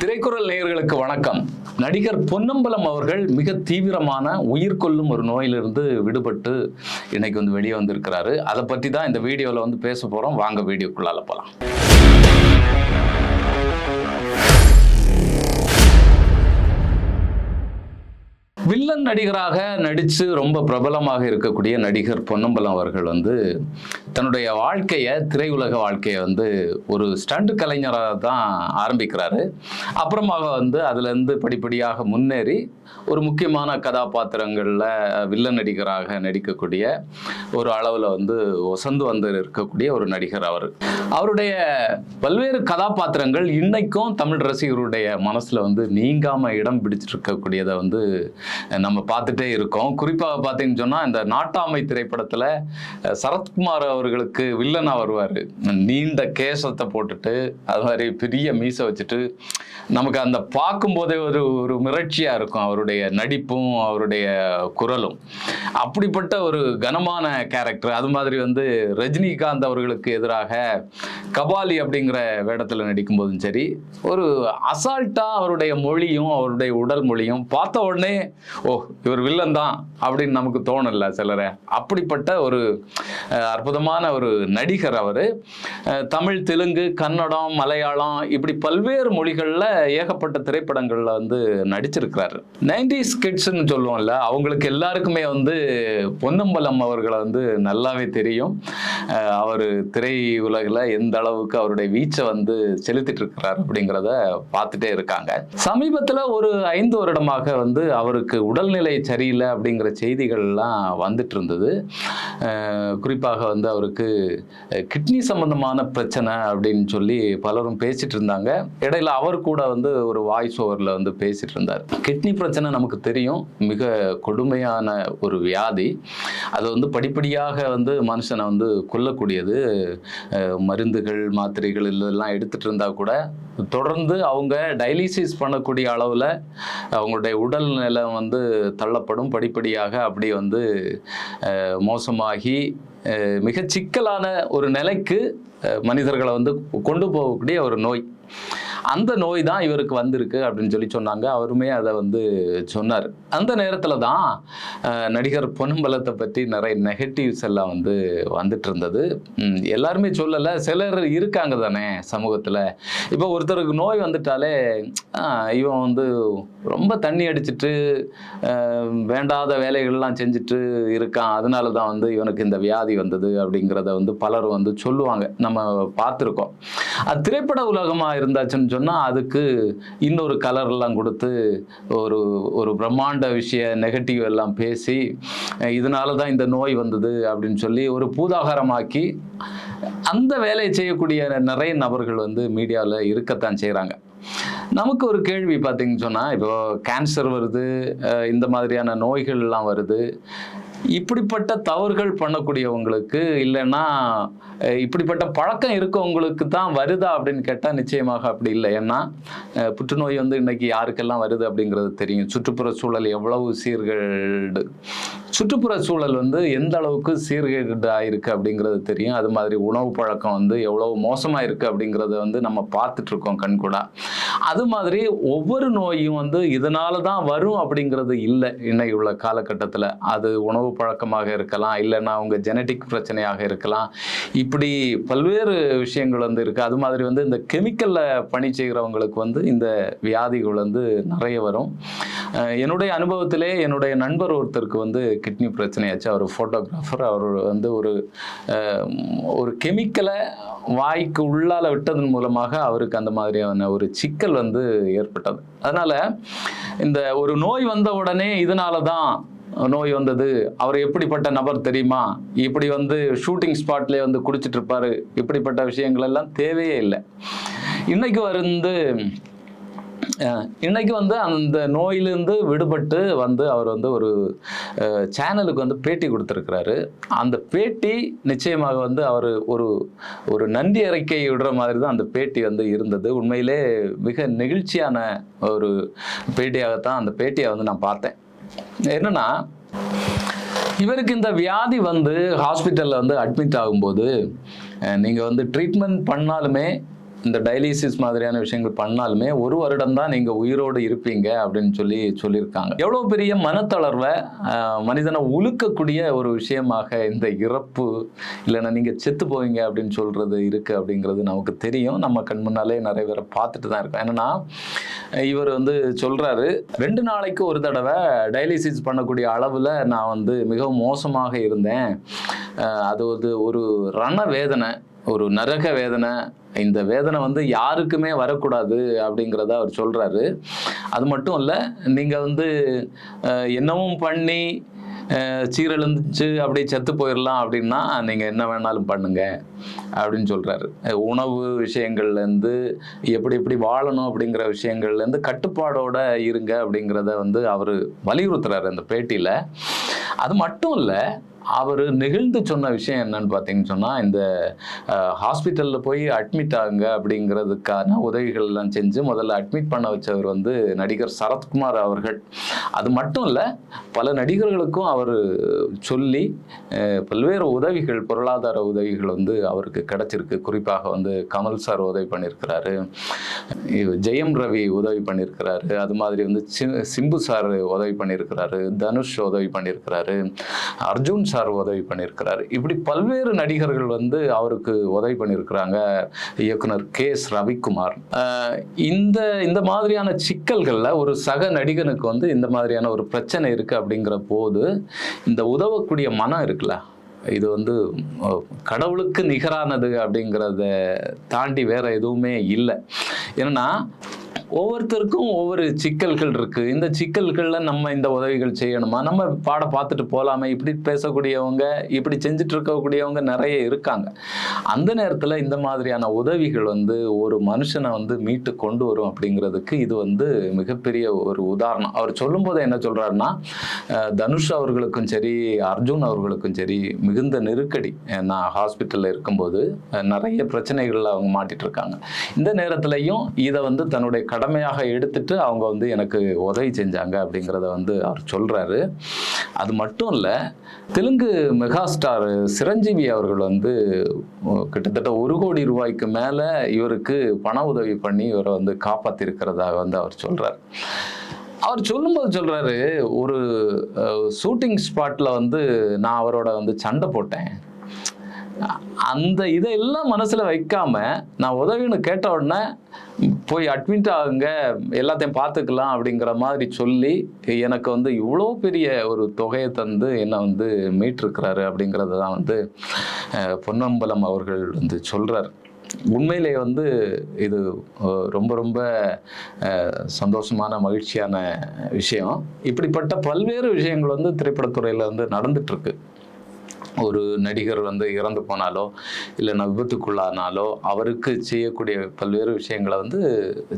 திரைக்குறள் நேயர்களுக்கு வணக்கம். நடிகர் பொன்னம்பலம் அவர்கள் மிக தீவிரமான உயிர் கொள்ளும் ஒரு நோயிலிருந்து விடுபட்டு இன்னைக்கு வந்து வெளியே வந்திருக்கிறாரு. அதை பற்றி தான் இந்த வீடியோவில் வந்து பேச போகிறோம் வாங்க வீடியோக்குள்ளால போகலாம் வில்லன் நடிகராக நடித்து ரொம்ப பிரபலமாக இருக்கக்கூடிய நடிகர் பொன்னம்பலம் அவர்கள் வந்து தன்னுடைய வாழ்க்கையை திரையுலக வாழ்க்கையை வந்து ஒரு ஸ்டண்ட் கலைஞராக தான் ஆரம்பிக்கிறாரு. அப்புறமாக வந்து அதுலேருந்து படிப்படியாக முன்னேறி ஒரு முக்கியமான கதாபாத்திரங்களில் வில்லன் நடிகராக நடிக்கக்கூடிய ஒரு அளவில் வந்து ஒசந்து வந்து இருக்கக்கூடிய ஒரு நடிகர் அவர். அவருடைய பல்வேறு கதாபாத்திரங்கள் இன்னைக்கும் தமிழ் ரசிகருடைய மனசில் வந்து நீங்காமல் இடம் பிடிச்சிட்டு இருக்கக்கூடியதை வந்து நம்ம பார்த்துட்டே இருக்கோம். குறிப்பாக பார்த்தீங்கன்னு சொன்னால் இந்த நாட்டாமை திரைப்படத்தில் சரத்குமார் அவர்களுக்கு வில்லனாக வருவார். நீண்ட கேசத்தை போட்டுட்டு அது மாதிரி பெரிய மீசை வச்சுட்டு நமக்கு அந்த பார்க்கும்போதே ஒரு ஒரு மிரட்சியாக இருக்கும். அவருடைய நடிப்பும் அவருடைய குரலும். அப்படிப்பட்ட ஒரு கனமான கேரக்டர் அது மாதிரி வந்து ரஜினிகாந்த் அவர்களுக்கு எதிராக கபாலி அப்படிங்கிற வேடத்தில் நடிக்கும்போதும் சரி ஒரு அசால்ட்டாக அவருடைய மொழியும் அவருடைய உடல் மொழியும் பார்த்த உடனே ஓ இவர் வில்லன் தான் அப்படின்னு நமக்கு தோணல சிலரை. அப்படிப்பட்ட ஒரு அற்புதமான ஒரு நடிகர் அவர். தமிழ் தெலுங்கு கன்னடம் மலையாளம் இப்படி பல்வேறு மொழிகளில் ஏகப்பட்ட திரைப்படங்களில் வந்து நடிச்சிருக்கிறாரு. நைன்டிஸ் கிட்ஸ்ன்னு சொல்லுவோம்ல அவங்களுக்கு எல்லாருக்குமே வந்து பொன்னம்பலம் அவர்களை வந்து நல்லாவே தெரியும். அவர் திரை உலகில் எந்த அளவுக்கு அவருடைய வீச்சை வந்து செலுத்திட்டு இருக்கிறார் அப்படிங்கிறத பார்த்துட்டே இருக்காங்க. சமீபத்தில் ஒரு ஐந்து வருடமாக வந்து அவருக்கு உடல்நிலை சரியில்லை அப்படிங்கிற செய்திகள்லாம் வந்துட்டு இருந்தது குறிப்பாக வந்து அவருக்கு கிட்னி சம்பந்தமான பிரச்சனை அப்படின்னு சொல்லி பலரும் பேசிட்டு இருந்தாங்க இடையில அவர் கூட வந்து ஒரு வாய்ஸ் ஓவரில் வந்து பேசிட்டு இருந்தார் கிட்னி பிரச்சனை நமக்கு தெரியும். மிக கொடுமையான ஒரு வியாதி. அது வந்து படிப்படியாக வந்து மனுஷனை வந்து கொல்லக்கூடியது. மருந்துகள் மாத்திரைகள் இதெல்லாம் எடுத்துகிட்டு இருந்தால் கூட தொடர்ந்து அவங்க டைலிசிஸ் பண்ணக்கூடிய அளவில் அவங்களுடைய உடல் நிலம் வந்து தள்ளப்படும். படிப்படியாக அப்படி வந்து மோசமாகி மிக சிக்கலான ஒரு நிலைக்கு மனிதர்களை வந்து கொண்டு போகக்கூடிய ஒரு நோய். அந்த நோய் தான் இவருக்கு வந்திருக்கு அப்படின்னு சொல்லி சொன்னாங்க. அவருமே அதை வந்து சொன்னார். அந்த நேரத்தில் தான் நடிகர் பொன்னம்பலத்தை பற்றி நிறைய நெகட்டிவ்ஸ் எல்லாம் வந்து வந்துட்டு இருந்தது எல்லாருமே சொல்லலை. சிலர் இருக்காங்க தானே சமூகத்தில். இப்போ ஒருத்தருக்கு நோய் வந்துட்டாலே இவன் வந்து ரொம்ப தண்ணி அடிச்சிட்டு வேண்டாத வேலைகள்லாம் செஞ்சுட்டு இருக்கான். அதனால தான் வந்து இவனுக்கு இந்த வியாதி வந்தது அப்படிங்கிறத வந்து பலர் வந்து சொல்லுவாங்க. நம்ம பார்த்துருக்கோம். அது திரைப்பட உலகமாக இருந்தாச்சுன்னு சொன்னால் அதுக்கு இன்னொரு கலர்லாம் கொடுத்து ஒரு ஒரு பிரம்மாண்ட விஷய நெகட்டிவ் எல்லாம் பேசி இதனால தான் இந்த நோய் வந்தது அப்படின்னு சொல்லி ஒரு பூதாகாரமாக்கி அந்த வேலையை செய்யக்கூடிய நிறைய நபர்கள் வந்து மீடியாவில் இருக்கத்தான் செய்கிறாங்க நமக்கு ஒரு கேள்வி பார்த்தீங்கன்னு சொன்னால் இப்போ கேன்சர் வருது இந்த மாதிரியான நோய்கள்லாம் வருது இப்படிப்பட்ட தவறுகள் பண்ணக்கூடியவங்களுக்கு இல்லைன்னா இப்படிப்பட்ட பழக்கம் இருக்கவங்களுக்கு தான் வருதா அப்படின்னு கேட்டால் நிச்சயமாக அப்படி இல்லை. ஏன்னா புற்றுநோய் வந்து இன்னைக்கு யாருக்கெல்லாம் வருது அப்படிங்கிறது தெரியும். சுற்றுப்புற சூழல் எவ்வளவு சீர்கேடு சுற்றுப்புற சூழல் வந்து எந்த அளவுக்கு சீர்கேடு ஆயிருக்கு அப்படிங்கிறது தெரியும். அது மாதிரி உணவு பழக்கம் வந்து எவ்வளவு மோசமாக இருக்குது அப்படிங்கிறத வந்து நம்ம பார்த்துட்ருக்கோம் கண்கூடா அது மாதிரி ஒவ்வொரு நோயும் வந்து இதனால தான் வரும் அப்படிங்கிறது இல்லை இன்னைக்கு உள்ள காலகட்டத்தில். அது உணவு பழக்கமாக இருக்கலாம் இல்லைன்னா அவங்க ஜெனட்டிக் பிரச்சனையாக இருக்கலாம். இப்படி பல்வேறு விஷயங்கள் வந்து இருக்குது அது மாதிரி வந்து இந்த கெமிக்கலில் பணி செய்கிறவங்களுக்கு வந்து இந்த வியாதிகள் வந்து நிறைய வரும். என்னுடைய அனுபவத்திலே என்னுடைய நண்பர் ஒருத்தருக்கு வந்து கிட்னி பிரச்சனையாச்சு. அவர் ஃபோட்டோகிராஃபர் அவர் வந்து ஒரு ஒரு கெமிக்கலை வாய்க்கு உள்ளால விட்டதன் மூலமாக அவருக்கு அந்த மாதிரியான ஒரு சிக்கல் வந்து ஏற்பட்டது. அதனால் இந்த ஒரு நோய் வந்த உடனே இதனால தான் நோய் வந்தது. அவர் எப்படிப்பட்ட நபர் தெரியுமா? இப்படி வந்து ஷூட்டிங் ஸ்பாட்லேயே வந்து குடிச்சிட்டு இருப்பாரு இப்படிப்பட்ட விஷயங்கள் எல்லாம் தேவையே இல்லை. இன்னைக்கு வந்து இன்னைக்கு வந்து அந்த நோயிலிருந்து விடுபட்டு வந்து அவர் வந்து ஒரு சேனலுக்கு வந்து பேட்டி கொடுத்துருக்கிறாரு. அந்த பேட்டி நிச்சயமாக வந்து அவர் ஒரு ஒரு நன்றி அறிக்கை விடுற மாதிரி தான் அந்த பேட்டி வந்து இருந்தது. உண்மையிலே மிக நெகிழ்ச்சியான ஒரு பேட்டியாகத்தான் அந்த பேட்டியை வந்து நான் பார்த்தேன். என்னன்னா இவருக்கு இந்த வியாதி வந்து ஹாஸ்பிட்டலில் வந்து அட்மிட் ஆகும்போது நீங்கள் வந்து ட்ரீட்மெண்ட் பண்ணாலுமே இந்த டயலிசிஸ் மாதிரியான விஷயங்கள் பண்ணாலுமே ஒரு வருடம் தான் நீங்க உயிரோடு இருப்பீங்க அப்படின்னு சொல்லி சொல்லியிருக்காங்க. எவ்வளவு பெரிய மனத்தளர்வை மனிதனை உலுக்கக்கூடிய ஒரு விஷயமாக இந்த இறப்பு இல்லைன்னா நீங்க செத்து போவீங்க அப்படின்னு சொல்றது இருக்கு அப்படிங்கிறது நமக்கு தெரியும். நம்ம கண் முன்னாலே நிறைய பேரை பார்த்துட்டு தான் இருக்கோம். என்னன்னா இவர் வந்து சொல்றாரு ரெண்டு நாளைக்கு ஒரு தடவை டயலிசிஸ் பண்ணக்கூடிய அளவில் நான் வந்து மிகவும் மோசமாக இருந்தேன். அது வந்து ஒரு ரண வேதனை ஒரு நரக வேதனை இந்த வேதனை வந்து யாருக்குமே வரக்கூடாது அப்படிங்கிறத அவர் சொல்கிறாரு அது மட்டும் இல்லை நீங்கள் வந்து என்னவும் பண்ணி சீரழிஞ்சு அப்படியே செத்து போயிடலாம் அப்படின்னா நீங்கள் என்ன வேணாலும் பண்ணுங்க அப்படின்னு சொல்கிறாரு உணவு விஷயங்கள்லேருந்து எப்படி எப்படி வாழணும் அப்படிங்கிற விஷயங்கள்லேருந்து கட்டுப்பாடோடு இருங்க அப்படிங்கிறத வந்து அவர் வலியுறுத்துறாரு அந்த பேட்டியில். அது மட்டும் இல்லை அவர் நெகிழ்ந்து சொன்ன விஷயம் என்னன்னு பார்த்தீங்கன்னு சொன்னால் இந்த ஹாஸ்பிட்டலில் போய் அட்மிட் ஆகுங்க அப்படிங்கிறதுக்கான உதவிகள் எல்லாம் செஞ்சு முதல்ல அட்மிட் பண்ண வச்சவர் வந்து நடிகர் சரத்குமார் அவர்கள். அது மட்டும் இல்லை பல நடிகர்களுக்கும் அவர் சொல்லி பல்வேறு உதவிகள் பொருளாதார உதவிகள் வந்து அவருக்கு கிடைச்சிருக்கு. குறிப்பாக வந்து கமல் சார் உதவி பண்ணியிருக்கிறாரு ஜெயம் ரவி உதவி பண்ணியிருக்கிறாரு அது மாதிரி வந்து சி- சிம்பு சார் உதவி பண்ணியிருக்கிறாரு தனுஷ் உதவி பண்ணியிருக்கிறாரு அர்ஜுன் சார் உதவி பண்ணியிருக்கிறாரு. இப்படி பல்வேறு நடிகர்கள் வந்து அவருக்கு உதவி பண்ணியிருக்கிறாங்க. இயக்குனர் கே எஸ் ரவிக்குமார். இந்த இந்த மாதிரியான சிக்கல்களில் ஒரு சக நடிகனுக்கு வந்து இந்த மாதிரியான ஒரு பிரச்சனை இருக்குது அப்படிங்கிற போது இந்த உதவக்கூடிய மனம் இருக்குல்ல இது வந்து கடவுளுக்கு நிகரானது அப்படிங்கிறத தாண்டி வேற எதுவுமே இல்லை. ஏன்னா ஒவ்வொருத்தருக்கும் ஒவ்வொரு சிக்கல்கள் இருக்கு. இந்த சிக்கல்களில் நம்ம இந்த உதவிகள் செய்யணுமா? நம்ம பாடம் பார்த்துட்டு போகலாமே இப்படி பேசக்கூடியவங்க இப்படி செஞ்சுட்டு இருக்கக்கூடியவங்க நிறைய இருக்காங்க. அந்த நேரத்தில் இந்த மாதிரியான உதவிகள் வந்து ஒரு மனுஷனை வந்து மீட்டு கொண்டு வரும் அப்படிங்கிறதுக்கு இது வந்து மிகப்பெரிய ஒரு உதாரணம். அவர் சொல்லும்போது என்ன சொல்றாருன்னா தனுஷ் அவர்களுக்கும் சரி அர்ஜுன் அவர்களுக்கும் சரி மிகுந்த நெருக்கடி. நான் ஹாஸ்பிட்டலில் இருக்கும்போது நிறைய பிரச்சனைகள்ல அவங்க மாட்டிட்டு இருக்காங்க. இந்த நேரத்திலையும் இதை வந்து தன்னுடைய கடமையாக எடுத்துட்டு அவங்க வந்து எனக்கு உதவி செஞ்சாங்க அப்படிங்கிறத வந்து அவர் சொல்கிறாரு அது மட்டும் இல்லை தெலுங்கு மெகா ஸ்டார் சிரஞ்சீவி அவர்கள் வந்து கிட்டத்தட்ட ஒரு கோடி ரூபாய்க்கு மேலே இவருக்கு பண உதவி பண்ணி இவரை வந்து காப்பாற்றிருக்கிறதாக வந்து அவர் சொல்கிறார் அவர் சொல்லும்போது சொல்கிறாரு ஒரு ஷூட்டிங் ஸ்பாட்டில் வந்து நான் அவரோட வந்து சண்டை போட்டேன். அந்த இதையெல்லாம் மனசில் வைக்காம நான் உதவின்னு கேட்ட உடனே போய் அட்மிட் ஆகுங்க எல்லாத்தையும் பார்த்துக்கலாம் அப்படிங்கிற மாதிரி சொல்லி எனக்கு வந்து இவ்வளோ பெரிய ஒரு தொகையை தந்து என்னை வந்து மீட்டிருக்கிறாரு அப்படிங்கிறத தான் வந்து பொன்னம்பலம் அவர்கள் வந்து சொல்கிறார் உண்மையிலே வந்து இது ரொம்ப ரொம்ப சந்தோஷமான மகிழ்ச்சியான விஷயம். இப்படிப்பட்ட பல்வேறு விஷயங்கள் வந்து திரைப்படத்துறையில் வந்து நடந்துட்டுருக்கு. ஒரு நடிகர் வந்து இறந்து போனாலோ இல்லைன்னா விபத்துக்குள்ளானாலோ அவருக்கு செய்யக்கூடிய பல்வேறு விஷயங்களை வந்து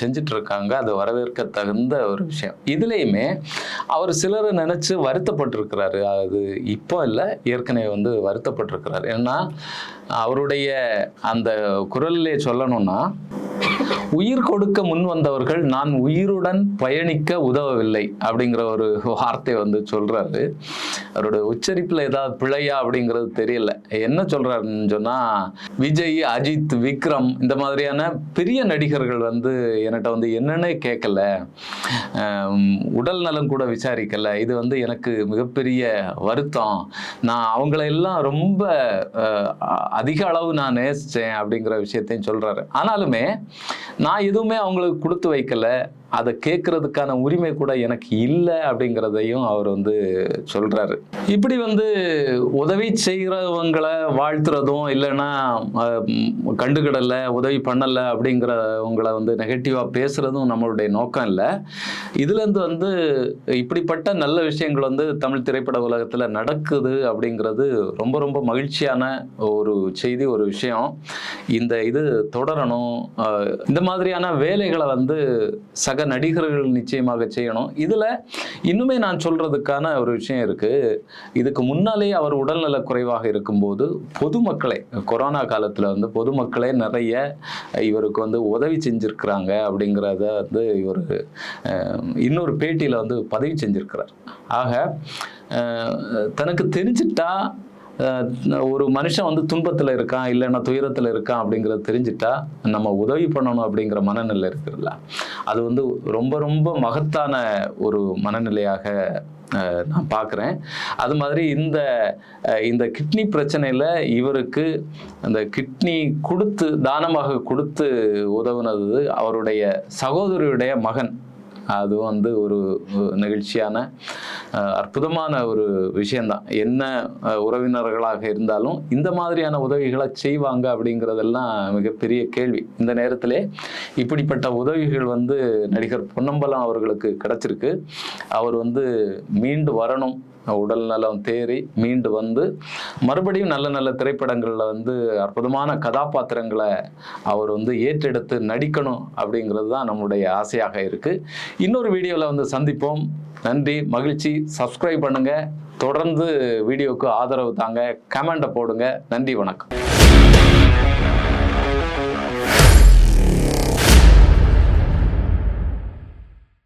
செஞ்சுட்டு இருக்காங்க அது வரவேற்க தகுந்த ஒரு விஷயம். இதுலேயுமே அவர் சிலரை நினச்சி வருத்தப்பட்டிருக்கிறாரு. அது இப்போ இல்லை ஏற்கனவே வந்து வருத்தப்பட்டிருக்கிறாரு. ஏன்னா அவருடைய அந்த குரலிலே சொல்லணும்னா உயிர் கொடுக்க முன் வந்தவர்கள் நான் உயிருடன் பயணிக்க உதவவில்லை அப்படிங்கிற ஒரு வார்த்தை வந்து சொல்றாரு. அவரோட உச்சரிப்புல ஏதாவது பிழையா அப்படிங்கிறது தெரியல. என்ன சொல்றாருன்னு சொன்னா விஜய் அஜித் விக்ரம் இந்த மாதிரியான பெரிய நடிகர்கள் வந்து என்கிட்ட வந்து என்னன்னே கேட்கல உடல் நலம் கூட விசாரிக்கல. இது வந்து எனக்கு மிகப்பெரிய வருத்தம். நான் அவங்கள எல்லாம் ரொம்ப அதிக அளவு நான் நேசிச்சேன் அப்படிங்கிற விஷயத்தையும் சொல்றாரு. ஆனாலுமே நான் எதுவுமே அவங்களுக்கு கொடுத்து வைக்கல. அதை கேட்கறதுக்கான உரிமை கூட எனக்கு இல்லை அப்படிங்கிறதையும் அவர் வந்து சொல்றாரு. இப்படி வந்து உதவி செய்கிறவங்களை வாழ்த்துறதும் இல்லைன்னா கண்டுகிடலை கண்டுக்கிடல உதவி பண்ணலை அப்படிங்கிறவங்களை வந்து நெகட்டிவாக பேசுறதும் நம்மளுடைய நோக்கம் இல்லை. இதுலேருந்து வந்து இப்படிப்பட்ட நல்ல விஷயங்கள் வந்து தமிழ் திரைப்பட உலகத்தில் நடக்குது அப்படிங்கிறது ரொம்ப ரொம்ப மகிழ்ச்சியான ஒரு செய்தி ஒரு விஷயம். இந்த இது தொடரணும். இந்த மாதிரியான வேலைகளை வந்து சக நடிகர்கள் நிச்சயமாக செய்யணும். இதில் இன்னுமே நான் சொல்கிறதுக்கான ஒரு விஷயம் இருக்குது இதுக்கு முன்னாலேயே அவர் உடல்நல குறைவாக இருக்கும்போது பொதுமக்களே கொரோனா காலத்தில் வந்து பொதுமக்களே நிறைய இவருக்கு வந்து உதவி செஞ்சுருக்கிறாங்க அப்படிங்கிறத வந்து இவர் இன்னொரு பேட்டியில் வந்து பதவி செஞ்சிருக்கிறார். ஆக தனக்கு தெரிஞ்சிட்டா ஒரு மனுஷன் வந்து துன்பத்தில் இருக்கான் இல்லைன்னா துயரத்தில் இருக்கான் அப்படிங்கிறத தெரிஞ்சுட்டா நம்ம உதவி பண்ணணும் அப்படிங்கிற மனநிலை இருக்குல்ல அது வந்து ரொம்ப ரொம்ப மகத்தான ஒரு மனநிலையாக நான் பார்க்குறேன் அது மாதிரி இந்த இந்த கிட்னி பிரச்சனையில் இவருக்கு அந்த கிட்னி கொடுத்து தானமாக கொடுத்து உதவுனது அவருடைய சகோதரியுடைய மகன். அது வந்து ஒரு நிகழ்ச்சியான நெகிழ்ச்சியான அற்புதமான ஒரு விஷயம்தான். என்ன உறவினர்களாக இருந்தாலும் இந்த மாதிரியான உதவிகளை செய்வாங்க அப்படிங்கிறதெல்லாம் மிகப்பெரிய கேள்வி. இந்த நேரத்திலே இப்படிப்பட்ட உதவிகள் வந்து நடிகர் பொன்னம்பலம் அவர்களுக்கு கிடைச்சிருக்கு. அவர் வந்து மீண்டு வரணும் உடல் நலம் தேறி மீண்டு வந்து மறுபடியும் நல்ல நல்ல திரைப்படங்களில் வந்து அற்புதமான கதாபாத்திரங்களை அவர் வந்து ஏற்றெடுத்து நடிக்கணும் அப்படிங்கிறது தான் நம்முடைய ஆசையாக இருக்குது இன்னொரு வீடியோவில் வந்து சந்திப்போம். நன்றி மகிழ்ச்சி. சப்ஸ்கிரைப் பண்ணுங்க. தொடர்ந்து வீடியோவுக்கு ஆதரவு தாங்க. கமெண்ட்டை போடுங்க. நன்றி வணக்கம்.